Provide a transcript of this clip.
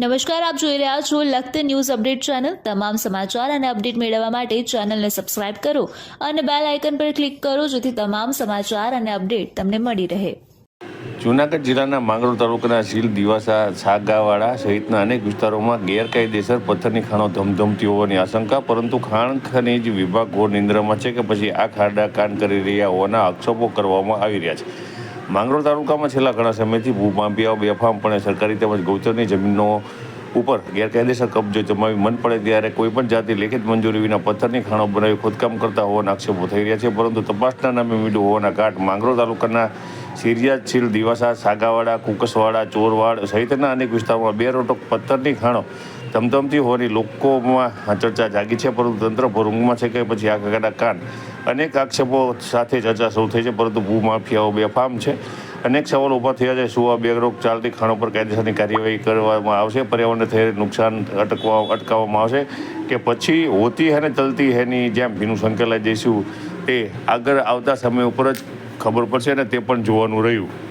નમસ્કાર, આપ જોઈ રહ્યા છો લખત ન્યૂઝ અપડેટ ચેનલ. તમામ સમાચાર અને અપડેટ મેળવવા માટે ચેનલને સબસ્ક્રાઇબ કરો અને બેલ આઇકન પર ક્લિક કરો જેથી તમામ સમાચાર અને અપડેટ તમને મળી રહે. જૂનાગઢ જિલ્લાના માંગરોળ તાલુકાના શીલ દિવાસા, સાગાવાડા સહિતના અનેક વિસ્તારોમાં ગેરકાયદેસર પથ્થરની ખાણો ધમધમતી હોવાની આશંકા, પરંતુ ખાણ ખનીજ વિભાગ ઘોર નિંદ્રામાં છે કે પછી આ ખાડા કાન કરી રહ્યા હોવાના આક્ષેપો કરવામાં આવી રહ્યા છે. માંગરોળ તાલુકામાં છેલ્લા ઘણા સમયથી ભૂમાફિયાઓ બેફામપણે સરકારી તેમજ ગૌચરની જમીનો ઉપર ગેરકાયદેસર કબજો જમાવી મન પડે ત્યારે કોઈપણ જાતિ લેખિત મંજૂરી વિના પથ્થરની ખાણો બનાવી ખોદકામ કરતા હોવાના આક્ષેપો થઈ રહ્યા છે. પરંતુ તપાસના નામે મીડું હોવાના ઘાટ માંગરોળ તાલુકાના સિરિયાછીલ, દિવાસા, સાગાવાડા, કુકસવાડા, ચોરવાડ સહિતના અનેક વિસ્તારોમાં બે રોટક પથ્થરની ખાણો ધમધમતી હોવાની લોકોમાં ચર્ચા જાગી છે. પરંતુ તંત્ર ભરૂંગમાં છે કે પછી આ કાકા કાન અનેક આક્ષેપો સાથે ચર્ચા શરૂ થઈ છે, પરંતુ ભૂમાફિયાઓ બેફામ છે. અનેક સવાલો ઊભા થયા છે, શું આ બેરોક ચાલતી ખાણો પર કાયદેસરની કાર્યવાહી કરવામાં આવશે? પર્યાવરણને થયેલ નુકસાન અટકવા, અટકાવવામાં આવશે કે પછી હોતી હે ને ચલતી હેની જેમ? ભીનું સંકેલાઈ જઈશું તે આગળ આવતા સમય ઉપર જ ખબર પડશે ને તે પણ જોવાનું રહ્યું.